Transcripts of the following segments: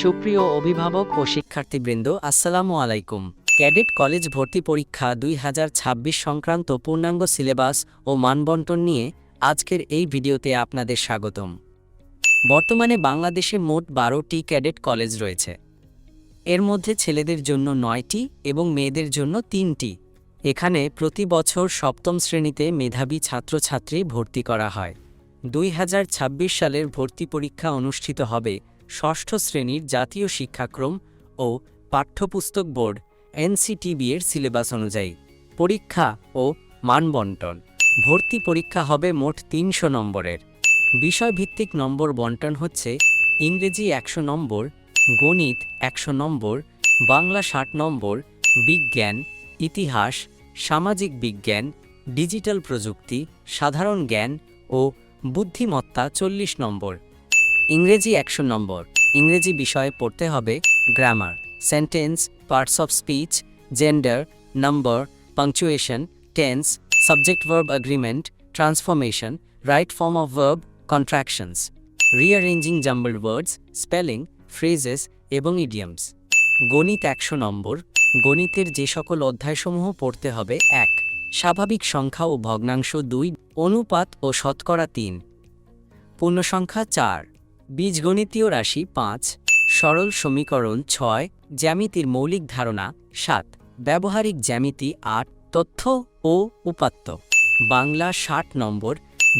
সুপ্রিয় অভিভাবক ও শিক্ষার্থীবৃন্দ, আসসালামু আলাইকুম। ক্যাডেট কলেজ ভর্তি পরীক্ষা দুই হাজার ছাব্বিশ সংক্রান্ত পূর্ণাঙ্গ সিলেবাস ও মানবন্টন নিয়ে আজকের এই ভিডিওতে আপনাদের স্বাগতম। বর্তমানে বাংলাদেশে মোট বারোটি ক্যাডেট কলেজ রয়েছে। এর মধ্যে ছেলেদের জন্য নয়টি এবং মেয়েদের জন্য তিনটি। এখানে প্রতি বছর সপ্তম শ্রেণীতে মেধাবী ছাত্রছাত্রী ভর্তি করা হয়। দুই হাজার ছাব্বিশ সালের ভর্তি পরীক্ষা অনুষ্ঠিত হবে ষষ্ঠ শ্রেণির জাতীয় শিক্ষাক্রম ও পাঠ্যপুস্তক বোর্ড, এনসিটিবি এর সিলেবাস অনুযায়ী পরীক্ষা ও মানবন্টন। ভর্তি পরীক্ষা হবে মোট তিনশো নম্বরের। বিষয়ভিত্তিক নম্বর বন্টন হচ্ছে ইংরেজি একশো নম্বর, গণিত একশো নম্বর, বাংলা ষাট নম্বর, বিজ্ঞান, ইতিহাস, সামাজিক বিজ্ঞান, ডিজিটাল প্রযুক্তি, সাধারণ জ্ঞান ও বুদ্ধিমত্তা চল্লিশ নম্বর। ইংরেজি একশো নম্বর। ইংরেজি বিষয়ে পড়তে হবে grammar, sentence, parts of speech, gender, number, punctuation, tense, subject verb agreement, transformation, right form of verb, contractions. Rearranging jumble words, spelling, phrases এবং ইডিয়ামস। গণিত একশো নম্বর। গণিতের যে সকল অধ্যায়সমূহ পড়তে হবে এক। স্বাভাবিক সংখ্যা ও ভগ্নাংশ দুই, অনুপাত ও শতকরা তিন। পূর্ণসংখ্যা চার। বীজগণিতীয় রাশি পাঁচ, সরল সমীকরণ ছয়, জ্যামিতির মৌলিক ধারণা সাত, ব্যবহারিক জ্যামিতি আট, তথ্য ও উপাত্ত। বাংলা ষাট নম্বর,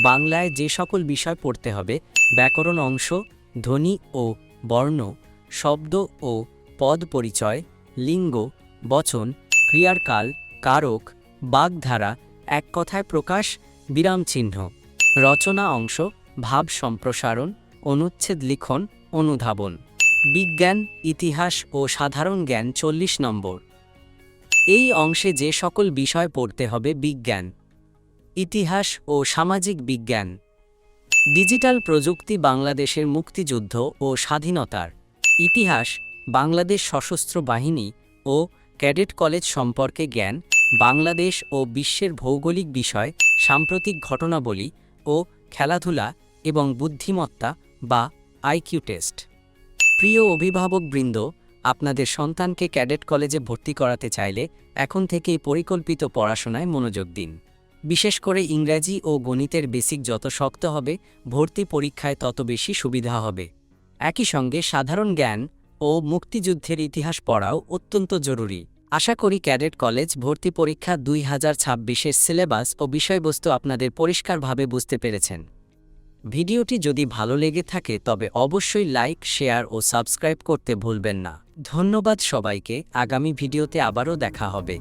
বাংলায় যে সকল বিষয় পড়তে হবে, ব্যাকরণ অংশ, ধ্বনি ও বর্ণ, শব্দ ও পদ পরিচয়, লিঙ্গ, বচন ক্রিয়ার কাল কারক, বাগধারা, এক কথায় প্রকাশ, বিরাম চিহ্ন। রচনা অংশ, ভাব সম্প্রসারণ অনুচ্ছেদ লিখন, অনুধাবন। বিজ্ঞান, ইতিহাস ও সাধারণ জ্ঞান চল্লিশ নম্বর। এই অংশে যে সকল বিষয় পড়তে হবে বিজ্ঞান, ইতিহাস ও সামাজিক বিজ্ঞান। ডিজিটাল প্রযুক্তি বাংলাদেশের মুক্তিযুদ্ধ ও স্বাধীনতার। ইতিহাস, বাংলাদেশ সশস্ত্র বাহিনী ও ক্যাডেট কলেজ সম্পর্কে জ্ঞান, বাংলাদেশ ও বিশ্বের ভৌগোলিক বিষয়, সাম্প্রতিক ঘটনাবলী ও খেলাধুলা এবং বুদ্ধিমত্তা বা আইকিউ টেস্ট। প্রিয় অভিভাবকবৃন্দ আপনাদের সন্তানকে ক্যাডেট কলেজে ভর্তি করাতে চাইলে এখন থেকেই পরিকল্পিত পড়াশোনায় মনোযোগ দিন। বিশেষ করে ইংরাজি ও গণিতের বেসিক যত শক্ত হবে, ভর্তি পরীক্ষায় তত বেশি সুবিধা হবে। একই সঙ্গে সাধারণ জ্ঞান ও মুক্তিযুদ্ধের ইতিহাস পড়াও অত্যন্ত জরুরি। আশা করি ক্যাডেট কলেজ ভর্তি পরীক্ষা দুই হাজার সিলেবাস ও বিষয়বস্তু আপনাদের পরিষ্কারভাবে বুঝতে পেরেছেন। ভিডিওটি যদি ভালো লেগে থাকে তবে অবশ্যই লাইক, শেয়ার ও সাবস্ক্রাইব করতে ভুলবেন না। ধন্যবাদ সবাইকে, আগামী ভিডিওতে আবারও দেখা হবে।